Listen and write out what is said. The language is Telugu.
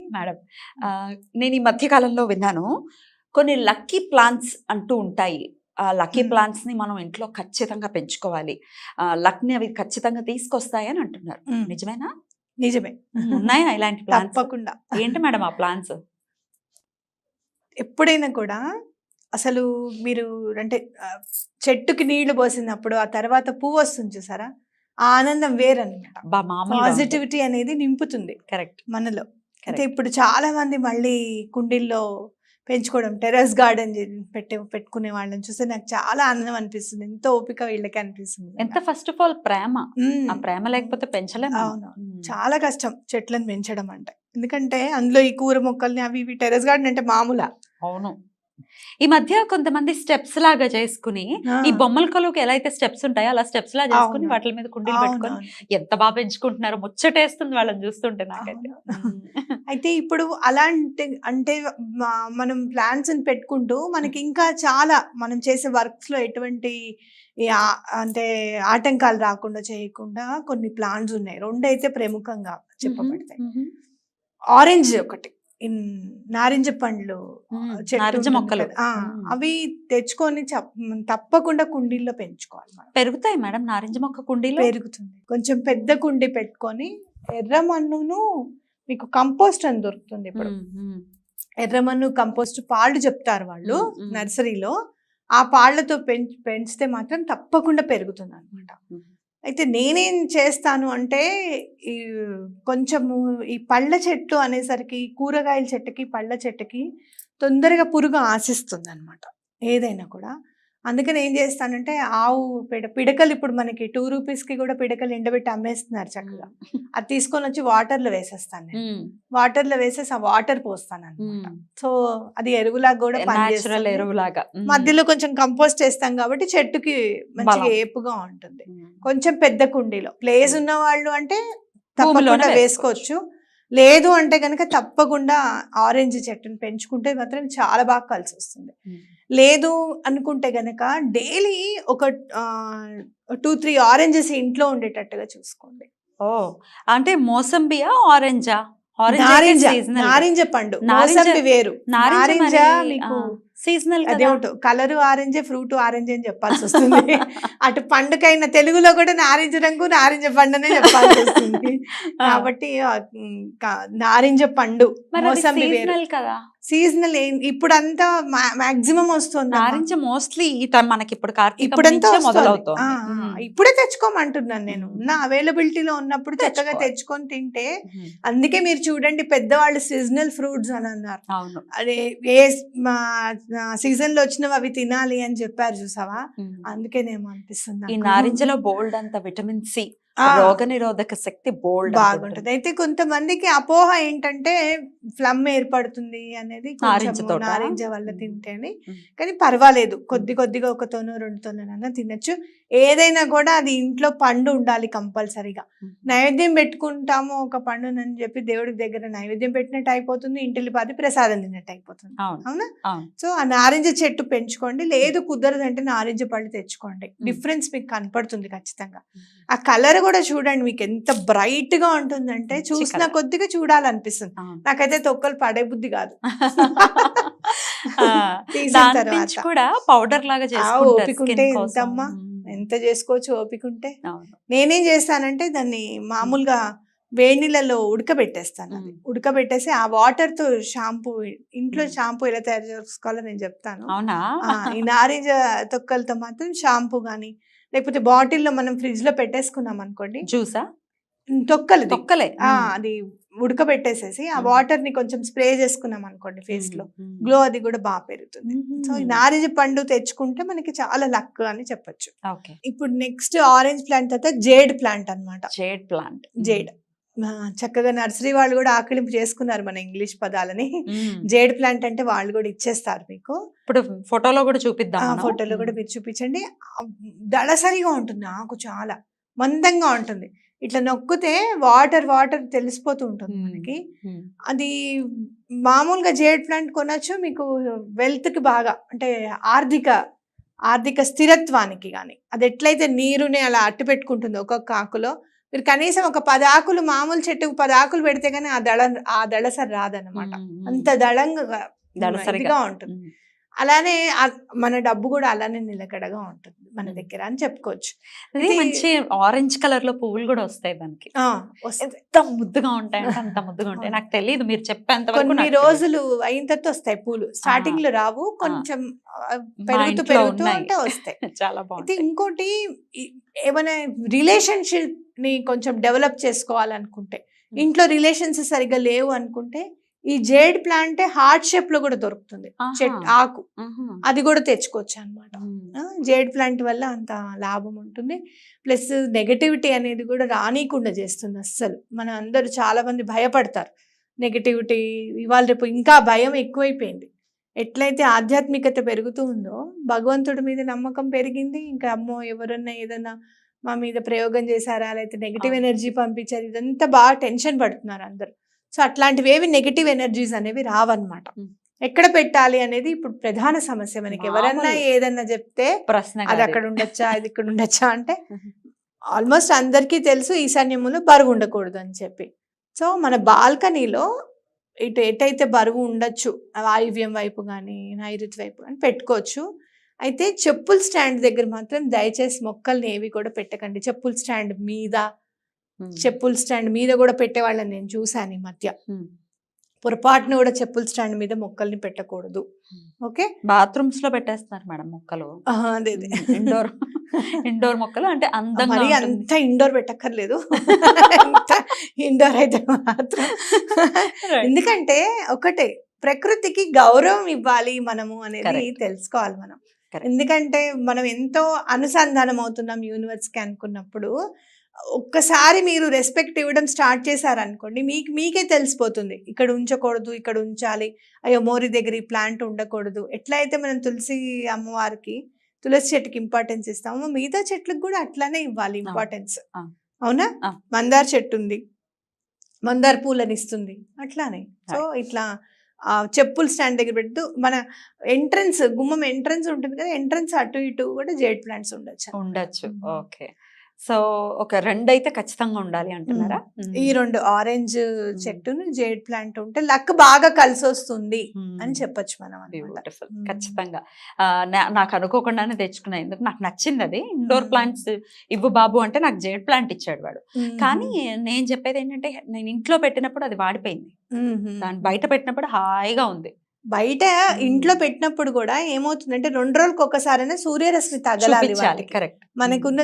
మేడం. ఆ, నేను ఈ మధ్య కాలంలో విన్నాను. కొన్ని లక్కీ ప్లాంట్స్ అంటూ ఉంటాయి. ఆ లక్కీ మ్మ్. ప్లాంట్స్ని మనం ఇంట్లో ఖచ్చితంగా పెంచుకోవాలి. ఆ లక్ని అవి ఖచ్చితంగా తీసుకొస్తాయి అని అంటున్నారు. నిజమేనా? నిజమే. ఉన్నాయా ఇలాంటి ప్లాంట్స్? తప్పకుండా. ఏంటి మేడం ఆ ప్లాంట్స్? ఎప్పుడైనా కూడా అసలు మీరు అంటే చెట్టుకి నీళ్ళు పోసినప్పుడు ఆ తర్వాత పువ్వు వస్తుంది చూసారా? ఆ ఆనందం వేరనమాట పాజిటివిటీ అనేది నింపుతుంది కరెక్ట్. మనలో. అయితే. ఇప్పుడు చాలా మంది మళ్ళీ కుండీల్లో పెంచుకోవడం టెర్రస్ గార్డెన్ పెట్టే పెట్టుకునే వాళ్ళని చూస్తే నాకు చాలా ఆనందం అనిపిస్తుంది. ఎంతో ఓపిక వీళ్ళకి అనిపిస్తుంది ఎంత ఫస్ట్ ఆఫ్ ఆల్ ప్రేమ. ఆ ప్రేమ లేకపోతే పెంచలేము అవును. చాలా కష్టం చెట్లను పెంచడం అంటే. ఎందుకంటే అందులో ఈ కూర మొక్కల్ని అవి ఇవి టెర్రస్ గార్డెన్ అంటే మామూలా. అవును. ఈ మధ్య కొంతమంది స్టెప్స్ లాగా చేసుకుని ఈ బొమ్మల కొలువుకి ఎలా అయితే స్టెప్స్ ఉంటాయో అలా స్టెప్స్ లా చేసుకుని. వాటి మీద కుండీలు పెట్టుకొని. ఎంత బాగా పెంచుకుంటున్నారో ముచ్చటేస్తుంది వాళ్ళని చూస్తుంటే నాకైతే. అయితే ఇప్పుడు అలాంటి అంటే మనం ప్లాన్స్ పెట్టుకుంటూ మనకి ఇంకా చాలా మనం చేసే వర్క్స్లో ఎటువంటి అంటే ఆటంకాలు రాకుండా చేయకుండా కొన్ని ప్లాన్స్ ఉన్నాయి. రెండు అయితే ప్రముఖంగా చెప్పబడతాయి ఆరెంజ్ ఒకటి. నారింజ పండ్లు నారింజ మొక్కలు. అవి తెచ్చుకొని తప్పకుండా కుండీల్లో పెంచుకోవాలి పెరుగుతాయి మేడం నారింజ మొక్క కుండీలో? పెరుగుతుంది. కొంచెం పెద్ద కుండి పెట్టుకొని ఎర్ర మన్నును మీకు కంపోస్ట్ అని దొరుకుతుంది ఇప్పుడు. ఎర్రమన్ను కంపోస్ట్ పాళ్ళు చెప్తారు వాళ్ళు. నర్సరీలో ఆ పాళ్ళతో పెంచ్ పెంచితే మాత్రం తప్పకుండా పెరుగుతుంది అనమాట. అయితే నేనేం చేస్తాను అంటే ఈ కొంచెము ఈ పళ్ళ చెట్టు అనేసరికి కూరగాయల చెట్టుకి పళ్ళ చెట్టుకి తొందరగా పురుగు ఆశిస్తుంది అనమాట ఏదైనా కూడా అందుకని ఏం చేస్తానంటే ఆవు పిడ పిడకలు ఇప్పుడు మనకి టూ రూపీస్కి కూడా పిడకలు ఎండబెట్టి అమ్మేస్తున్నారు చక్కగా అది తీసుకొని వచ్చి వాటర్లో వేసేస్తాను నేను. వాటర్లో వేసేసి ఆ వాటర్ పోస్తాను అనమాట. సో అది ఎరువులాగా కూడా పనిచేస్తుంది. ఎరువులాగా. మధ్యలో కొంచెం కంపోస్ట్ వేస్తాం కాబట్టి చెట్టుకి మంచిగా. ఏపుగా ఉంటుంది. కొంచెం పెద్ద కుండీలో ప్లేస్ ఉన్న వాళ్ళు అంటే తప్పకుండా వేసుకోవచ్చు లేదు అంటే కనుక తప్పకుండా ఆరెంజ్ చెట్టుని పెంచుకుంటే మాత్రం చాలా బాగా కలిసి వస్తుంది. లేదు అనుకుంటే గనక డైలీ ఒక టూ త్రీ ఆరెంజెస్ ఇంట్లో ఉండేటట్టుగా చూసుకోండి. ఓ అంటే మోసంబియా ఆరెంజా? ఆరెంజ్ నారింజ పండు. నారింజ- వేరు. నారింజ మీకు సీజనల్ అదేమిటో కలర్ ఆరెంజే ఫ్రూట్ ఆరెంజ్ అని చెప్పాల్సి వస్తుంది అటు పండుకైన తెలుగులో కూడా నారింజ రంగు నారింజ పండునే చెప్పాల్సి వస్తుంది కాబట్టి నారింజ పండు కదా. సీజనల్ ఇప్పుడంతా మాక్సిమం వస్తుంది నారింజ మోస్ట్లీ మనకి ఇప్పుడు ఇప్పుడంతా. మొదలవుతుంది ఇప్పుడే తెచ్చుకోమంటున్నాను నేను ఉన్న అవైలబిలిటీలో ఉన్నప్పుడు చక్కగా. తెచ్చుకొని తింటే. అందుకే మీరు చూడండి పెద్దవాళ్ళు సీజనల్ ఫ్రూట్స్ అని అన్నారు అదే ఏ సీజన్లో వచ్చినవి అవి తినాలి అని చెప్పారు చూసావా మ్మ్. అందుకేనేమో అనిపిస్తుంది ఈ. నారింజలో బోల్డ్ అంత విటమిన్ సి రోగ నిరోధక శక్తి బోల్డ్ బాగుంటుంది. అయితే కొంతమందికి అపోహ ఏంటంటే ఫ్లమ్ ఏర్పడుతుంది అనేది? నారింజ వల్ల తింటే అని మ్మ్. కానీ పర్వాలేదు. కొద్ది కొద్దిగా ఒక తోను రెండు తోనైనా తినొచ్చు. ఏదైనా కూడా అది ఇంట్లో పండు ఉండాలి కంపల్సరీగా. నైవేద్యం పెట్టుకుంటాము ఒక పండునని చెప్పి దేవుడి దగ్గర నైవేద్యం పెట్టినట్టు అయిపోతుంది ఇంటిల్లి పాది ప్రసాదం తిన్నట్టు అయిపోతుంది. అవును. సో ఆ నారింజ చెట్టు పెంచుకోండి లేదు కుదరదంటే నారింజ పళ్ళు తెచ్చుకోండి. డిఫరెన్స్ మీకు కనపడుతుంది ఖచ్చితంగా. ఆ కలర్ కూడా చూడండి మీకు ఎంత బ్రైట్గా ఉంటుందంటే చూసిన. కొద్దిగా చూడాలనిపిస్తుంది. నాకైతే తొక్కలు పడే బుద్ధి కాదు. కూడా పౌడర్ లాగా చేసుకుంటారు ఎంత చేసుకోవచ్చు ఓపిక ఉంటే. నేనేం చేస్తానంటే దాన్ని మామూలుగా వేడి నీళ్ళలో ఉడకబెట్టేస్తాను అది. ఉడకబెట్టేసి ఆ వాటర్తో షాంపూ ఇంట్లో. షాంపూ ఎలా తయారు చేసుకోవాలో నేను చెప్తాను అవునా ఈ నారింజ తొక్కలతో మాత్రం షాంపూ కానీ లేకపోతే బాటిల్లో మనం ఫ్రిడ్జ్లో పెట్టేసుకున్నాం అనుకోండి జ్యూసా ఉమ్, తొక్కలు తొక్కలే. ఆ, అది ఉడకబెట్టేసేసి ఆ. వాటర్ని కొంచెం స్ప్రే చేసుకున్నాం అనుకోండి ఫేస్లో. గ్లో అది కూడా బాగా పెరుగుతుంది. సో ఈ నారింజ పండు తెచ్చుకుంటే మనకి చాలా లక్ అని చెప్పొచ్చు. ఇప్పుడు నెక్స్ట్ ఆరెంజ్ ప్లాంట్ తర్వాత జేడ్ ప్లాంట్ అన్నమాట. Jade plant. జేడ్. చక్కగా నర్సరీ వాళ్ళు కూడా ఆకలింపు చేసుకున్నారు మన ఇంగ్లీష్ పదాలని. జేడ్ ప్లాంట్ అంటే వాళ్ళు కూడా ఇచ్చేస్తారు మీకు. ఇప్పుడు ఫోటోలో కూడా చూపిద్దాం. ఫోటోలో కూడా మీరు చూపించండి. దళసరిగా ఉంటుంది. ఆకు చాలా మందంగా ఉంటుంది. ఇట్లా నొక్కితే వాటర్ వాటర్ తెలిసిపోతూ ఉంటుంది. మనకి. అది మామూలుగా జేడ్ ప్లాంట్ కొనొచ్చు మీకు వెల్త్కి బాగా అంటే ఆర్థిక ఆర్థిక స్థిరత్వానికి కానీ అది ఎట్లయితే నీరుని అలా అట్టు పెట్టుకుంటుందో ఒక్కొక్క ఆకులో మీరు కనీసం ఒక పది ఆకులు మామూలు చెట్టుకు పది ఆకులు పెడితే గానీ ఆ దళ ఆ దళసరి రాదన్నమాట. అంత దళంగా ఉంటుంది. అలానే మన డబ్బు కూడా అలానే నిలకడగా ఉంటుంది మన. దగ్గర అని చెప్పుకోవచ్చు. మంచి ఆరెంజ్ కలర్లో పువ్వులు కూడా వస్తాయి దానికి ఆ, వస్తాయి. ఎంత ముద్దుగా ఉంటాయంటే అంత ముద్దుగా ఉంటాయి. నాకు తెలియదు మీరు చెప్పేంత కొన్ని. రోజులు అయిన తర్వాత వస్తాయి పూలు. స్టార్టింగ్లో రావు కొంచెం పెరుగుతూ పెరుగుతూ. అంటే వస్తాయి. చాలా బాగుంటాయి. ఇంకోటి ఏమైనా రిలేషన్షిప్ని కొంచెం డెవలప్ చేసుకోవాలనుకుంటే ఇంట్లో రిలేషన్స్ సరిగ్గా లేవు అనుకుంటే ఈ జేడ్ ప్లాంట్ హార్ట్ షేప్లో కూడా దొరుకుతుంది. ఆహా. చెట్ ఆకు. అది కూడా తెచ్చుకోవచ్చు అనమాట. జేడ్ ప్లాంట్ వల్ల అంత లాభం ఉంటుంది. ప్లస్ నెగటివిటీ అనేది కూడా రానీకుండా చేస్తుంది అస్సలు. మన అందరూ చాలా మంది భయపడతారు. నెగటివిటీ ఇవాళ రేపు ఇంకా భయం ఎక్కువైపోయింది. ఎట్లయితే ఆధ్యాత్మికత పెరుగుతూ ఉందో భగవంతుడి మీద నమ్మకం పెరిగింది. ఇంకా అమ్మో ఎవరన్నా ఏదన్నా మా మీద ప్రయోగం చేశారా? లేకపోతే నెగిటివ్. ఎనర్జీ పంపించారు? ఇదంతా బాగా టెన్షన్ పడుతున్నారు అందరు. సో అట్లాంటివి ఏవి నెగిటివ్ ఎనర్జీస్ అనేవి రావన్నమాట. ఎక్కడ పెట్టాలి అనేది ఇప్పుడు ప్రధాన సమస్య మనకి ఎవరన్నా. ఏదన్నా చెప్తే ప్రశ్న అది అక్కడ. ఉండొచ్చా ఇది ఇక్కడ ఉండొచ్చా అంటే. ఆల్మోస్ట్ అందరికీ తెలుసు ఈశాన్యములో బరువు ఉండకూడదు అని చెప్పి సో మన బాల్కనీలో ఇటు ఎటైతే బరువు ఉండొచ్చు వాయువ్యం వైపు కానీ నైరుతి వైపు కానీ పెట్టుకోవచ్చు అయితే చెప్పుల స్టాండ్ దగ్గర మాత్రం దయచేసి మొక్కల్ని ఏవి కూడా పెట్టకండి చెప్పుల స్టాండ్ మీద. చెప్పుల స్టాండ్ మీద కూడా పెట్టేవాళ్ళని నేను చూశాను ఈ మధ్య. పొరపాటున కూడా చెప్పుల స్టాండ్ మీద మొక్కల్ని పెట్టకూడదు. ఓకే బాత్రూమ్స్లో పెట్టేస్తున్నారు మేడం మొక్కలు అదే ఇండోర్ ఇండోర్ మొక్కలు అంటే అందంగా. అంత ఇండోర్ పెట్టక్కర్లేదు ఇండోర్ అయితే మాత్రం. ఎందుకంటే ఒకటే ప్రకృతికి గౌరవం ఇవ్వాలి మనము అనేది. తెలుసుకోవాలి మనం. ఎందుకంటే మనం ఎంతో అనుసంధానం అవుతున్నాం యూనివర్స్కి అనుకున్నప్పుడు ఒక్కసారి మీరు రెస్పెక్ట్ ఇవ్వడం స్టార్ట్ చేశారనుకోండి మీకు మీకే తెలిసిపోతుంది. ఇక్కడ ఉంచకూడదు ఇక్కడ ఉంచాలి అయ్యో మోరి దగ్గర ఈ ప్లాంట్ ఉండకూడదు. ఎట్లా అయితే మనం తులసి అమ్మవారికి తులసి చెట్టుకి ఇంపార్టెన్స్ ఇస్తామో మిగతా చెట్లకు కూడా అట్లానే ఇవ్వాలి ఇంపార్టెన్స్. అవునా. మందార చెట్టు ఉంది. మందార పూలని ఇస్తుంది. అట్లానే. సో ఇట్లా ఆ చెప్పుల స్టాండ్ దగ్గర పెట్టు. మన ఎంట్రన్స్ గుమ్మం ఎంట్రన్స్ ఉంటుంది కదా ఎంట్రన్స్ అటు ఇటు కూడా జేడ్ ప్లాంట్స్ ఉండొచ్చు ఉండొచ్చు. ఓకే. సో ఒక రెండు అయితే ఖచ్చితంగా ఉండాలి అంటున్నారా? ఈ రెండు ఆరెంజ్ చెట్టును జేడ్ ప్లాంట్ ఉంటే లక్ బాగా కలిసి వస్తుంది అని చెప్పొచ్చు మనం బ్యూటిఫుల్. ఖచ్చితంగా. నాకు అనుకోకుండానే తెచ్చుకున్నా ఎందుకు నాకు నచ్చింది అది. ఇండోర్. ప్లాంట్స్ ఇవ్వు బాబు అంటే నాకు జేడ్ ప్లాంట్ ఇచ్చాడు వాడు. కానీ నేను చెప్పేది ఏంటంటే నేను ఇంట్లో పెట్టినప్పుడు అది వాడిపోయింది. దాన్ని బయట పెట్టినప్పుడు హాయిగా ఉంది. బయట ఇంట్లో పెట్టినప్పుడు కూడా ఏమవుతుందంటే రెండు రోజులకు ఒక్కసారైనా సూర్యరశ్మి తగలాలి. కరెక్ట్. మనకున్న